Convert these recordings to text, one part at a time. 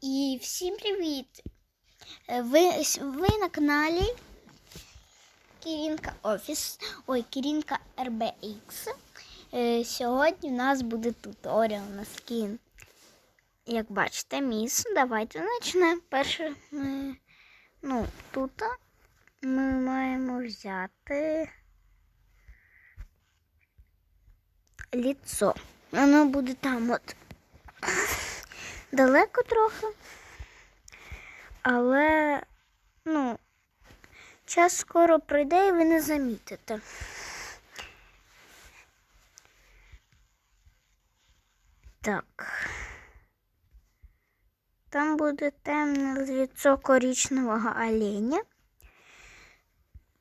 І всім привіт! Е, Ви, ви на каналі Кірінка Офіс. Ой, Кірінка RBX. Е, Сьогодні у нас буде туторіал на скін. Як бачите, міс. Давайте почнемо. Перше, ми, ну, тут ми маємо взяти ліцо. Воно буде там от далеко трохи. Але, ну, час скоро прийде і ви не замітите. Так. Там буде темне лицо коричневого оленя.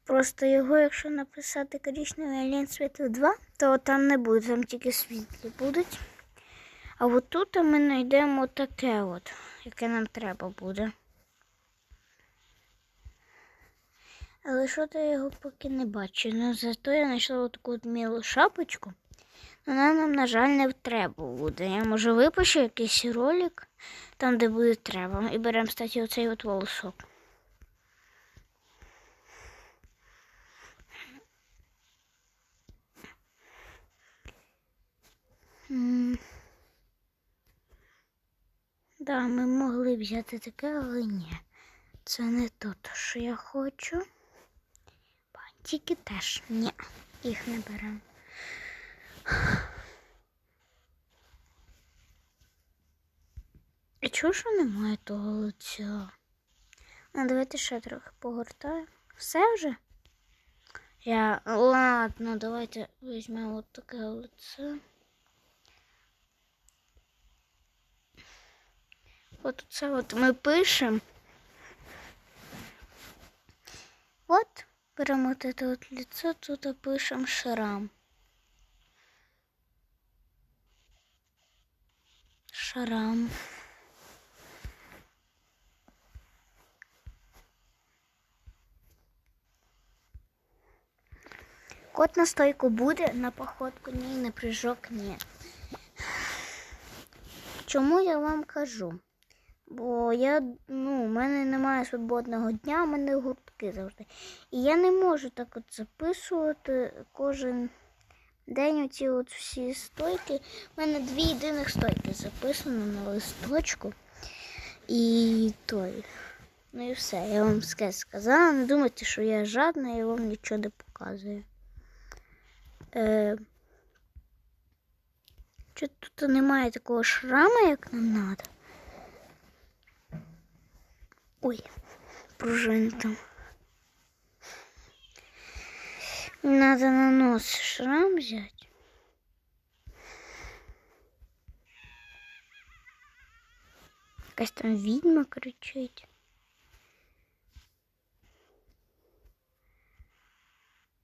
Просто його, якщо написати коричневий олень світу 2, то там не буде, там тільки світлі будуть. А от тут ми знайдемо таке от, яке нам треба буде. Але що то я його поки не бачу. Ну, зато я знайшла таку от мілу шапочку. Вона нам, на жаль, не треба буде. Я може випущу якийсь ролик, там, де буде треба. І беремо, кстати, оцей от волосок. М. Да, ми могли взяти таке, але ні. Це не то, що я хочу. Бантики теж ні, їх не беремо. І чого ж немає того лиця? Ну, давайте ще трохи погортаю. Все вже? Я. Ладно, давайте візьмемо от таке лице. От це от ми пишемо. От беремо от это от лицо, тут пишемо шрам. Шрам. Кот на стойку буде, на походку ні, на прыжок ні. Чому я вам кажу? Бо я, ну, у мене немає свободного дня, у мене гуртки завжди. І я не можу так от записувати кожен день оці от всі стойки. У мене дві єдиних стойки записано на листочку. І той. Ну і все. Я вам все сказала. Не думайте, що я жадна і вам нічого не показую. Е... Чи тут немає такого шрама, як нам треба? Ой, пружина там. Надо на нос шрам взять. Якась там відьма кричить.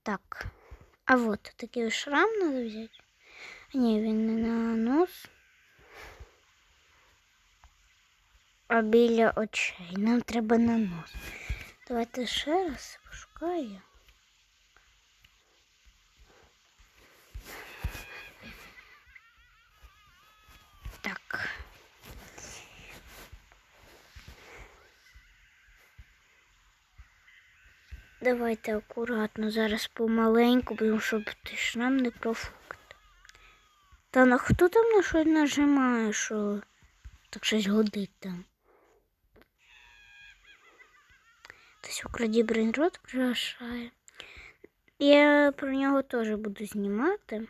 Так. А вот такий шрам надо взять. А ні, він не на нос. А біля очей. Нам треба на нос. Давайте ще раз пошукаю. Так. Давайте акуратно, зараз помаленьку, бо щоб ти шрам не профукати. Та на хто там на щось нажимає, що так щось годить там? Хтось украді брейнрот приглашає. Я про нього теж буду знімати.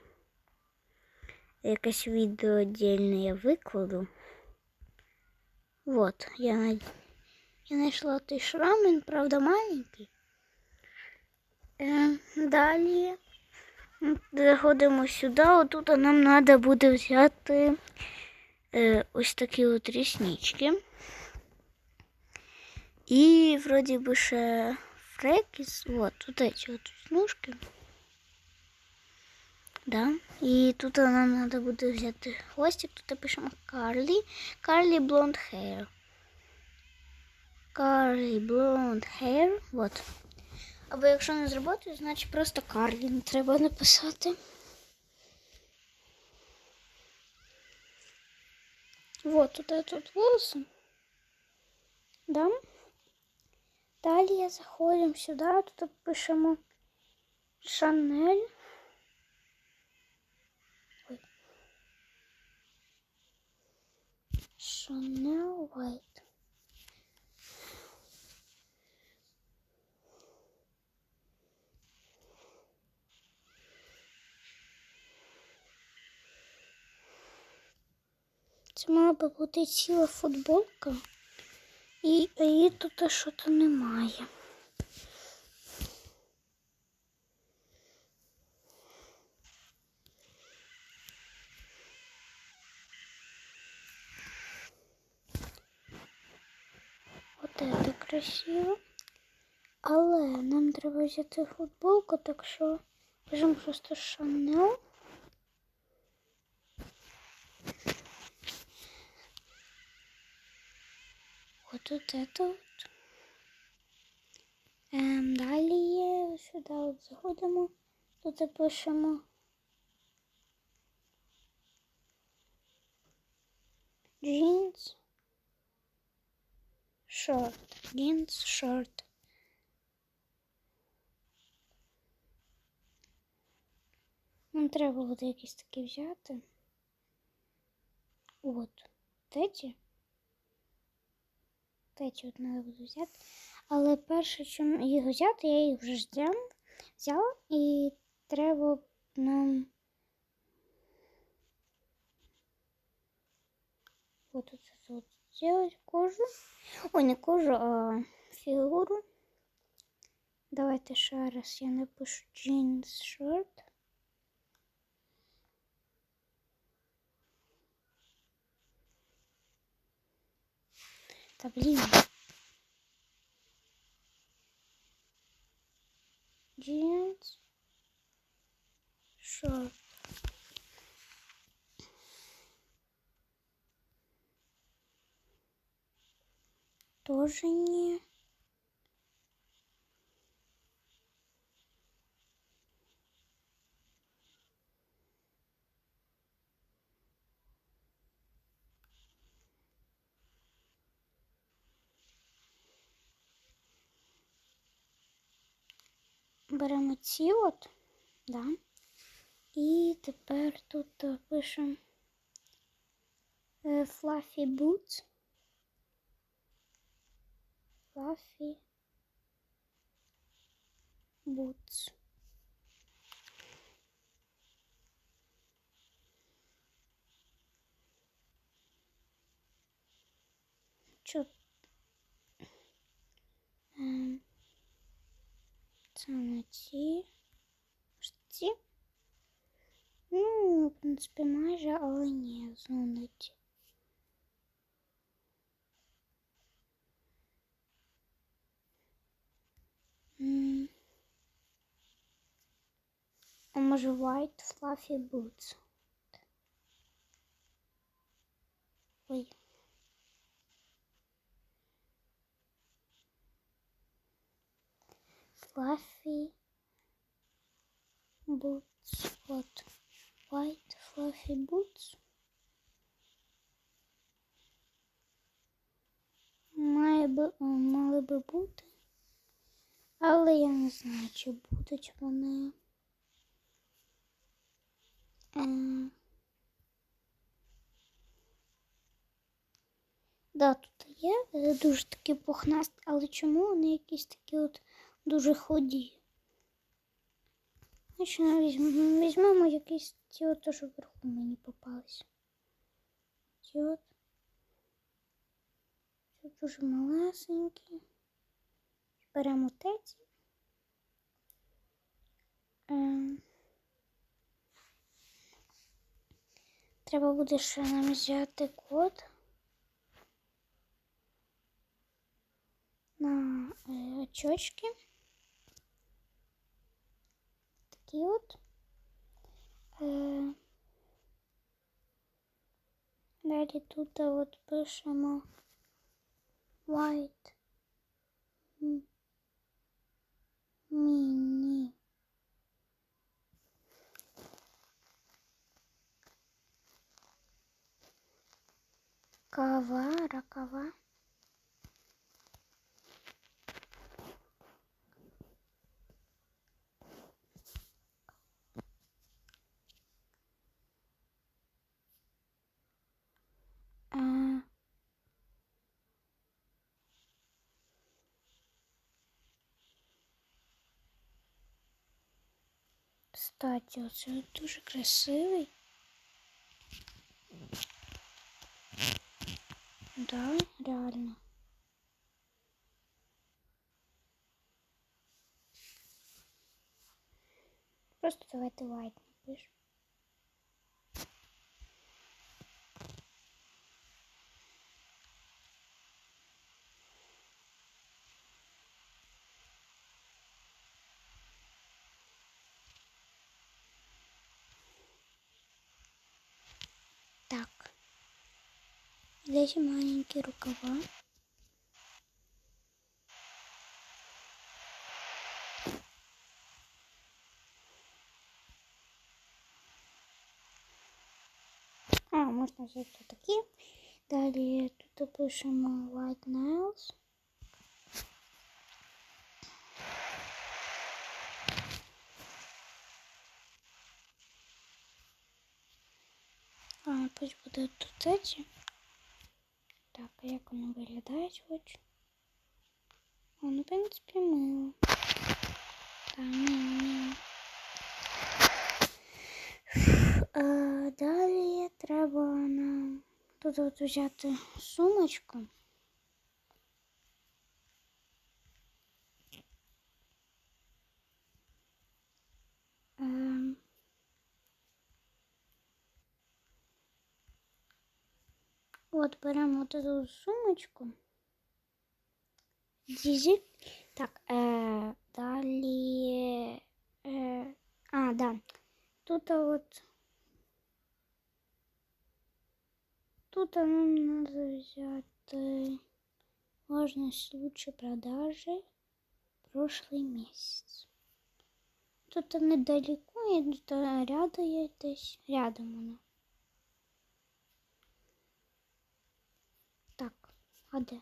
Якесь відео віддільне я викладу. Вот, я я знайшла той шрам, він, правда, маленький. Е, далі заходимо сюди, отут нам треба буде взяти е, ось такі от ріснички. И вроде бы ще фрекис. Вот, тут эти вот ножки. Да. И тут нам надо буде взяти хвостик. Тут пишемо Карлі. Карлі блонд hair. Карлі блонд hair. Вот. Або якщо не зробити, значить просто Карлі не треба написати. Вот тут этот волосы. Да? Далі заходимо сюди, тут пишемо Шанель. Ой. Шанел White. Це мала би бути ціла футболка, і її тут що-то немає. От це красиво. Але нам треба взяти футболку, так що пишемо просто Шанел. Тут это вот. Ем, далі сюди от заходимо, тут пишемо. Jeans. Short. Jeans short. Нам треба буде якісь такі взяти. От. Теті. Теті от треба буде взяти. Але перше, чим їх взяти, я їх вже взяла, і треба нам. Вот это вот кожу. Ой, не кожу, а фігуру. Давайте ще раз я напишу jeans short. Та блин. Джинс. Шорт. Тоже не. Беремо ці от, да. І тепер тут е, пишемо е, Fluffy Boots. Fluffy Boots. Чо? Ем, Це на ці. Ось ці. Ну, в принципі, майже, але ні, знову на ці. М. А може white fluffy boots? Ой. Fluffy boots. Вот. White fluffy boots. Має би, мали би бути. Але я не знаю, чи будуть вони. Е... Да, тут є е, дуже такі пухнасті, але чому вони якісь такі от дуже ході? Значить, візьмемо, візьмемо якісь ті от, що вверху мені попались. Ті от. Це дуже малесенькі. Беремо теці. Ем. Треба буде ще нам взяти код на е, очочки. Такі от. Е, далі тут от пишемо white міні. Кава, ракава. Кстати, оце дуже красивий. Да, реально. Просто давайте лайк напишем. Здесь маленькие рукава. А, можна взяти такі. Далі тут пишемо White Nails. А, пусть будуть тут эти. Так, а як воно виглядають очі? О, ну, в принципі, мило. Так, мило, мило. А, далі треба нам тут от взяти сумочку. Ем, От беремо от эту сумочку. Дізі. Так, е, далі. Е, а, да. Тут от. Тут нам надо взяти важность случай продажи прошлый месяц. Тут недалеко, і тут рядом є десь. Рядом воно. А де?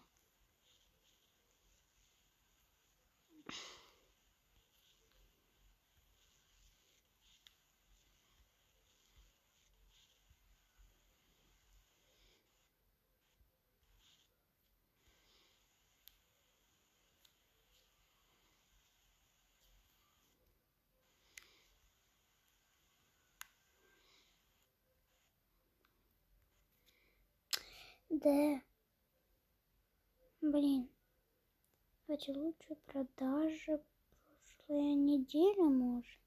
Блин. Кстати, лучше продажи прошлая неделя, может.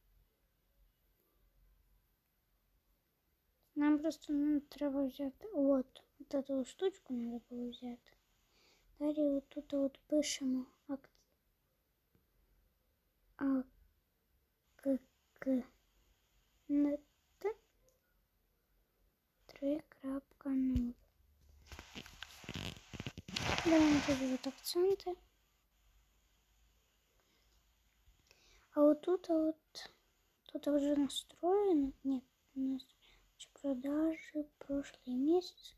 Нам просто ну, треба взяти. От, от эту штучку надо було взяти. Далі от тут от пишемо ак... А к к н т 3.0 Беремо тут от акценти. А вот тут вот тут уже настроено. Нет, у нас продажи прошлый месяц.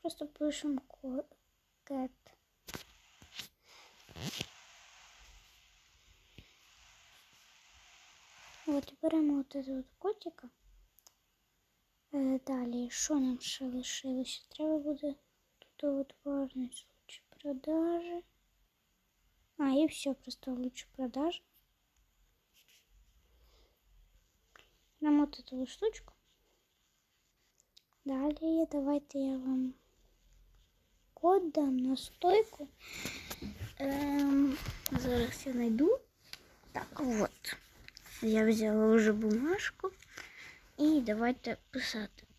Просто пишем кэт. Вот, беремо вот этого вот котика. Е, Далі, що нам ще лишилося? Треба буде тут от случай продажи. А, и все, просто лучше продажи. Нам вот эту штучку. Далее давайте я вам код дам на стойку. Ем, зараз я найду. Так, вот. Я взяла уже бумажку. І давайте писати.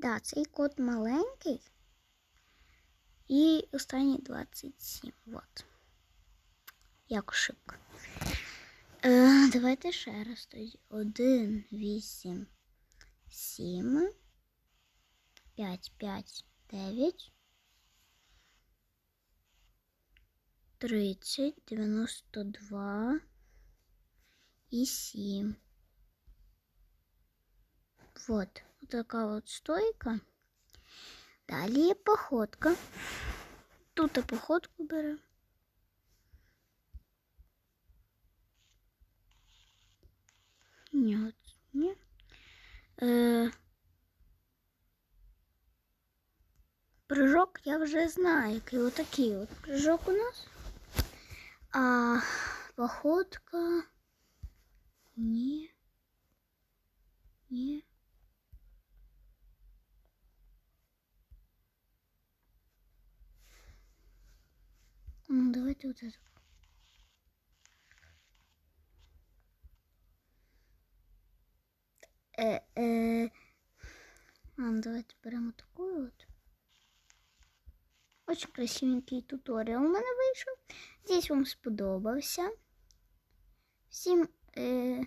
Да, цей код маленький. І останній 27. Вот. Як ошибка. Е, давайте ще раз тоді. 1, 8, 7, 5, 5, 9, 30, 92 і 7. Вот. такая вот стойка. далее походка. Тут я походку беру. нет от, ні. Е, Прыжок я уже знаю, какие вот такие вот прыжок у нас. А походка не не Ну, давайте вот это. Е, е, ладно, давайте беремо таку от. Очень красивенький туторіал у мене вийшов. Надіюсь, вам сподобався. Всім е,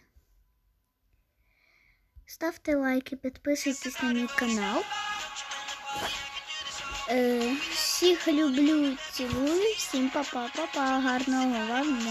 ставте лайки, підписуйтесь на мій канал. Е, всіх люблю, цілую, всім па-па, па-па, гарного вам дня.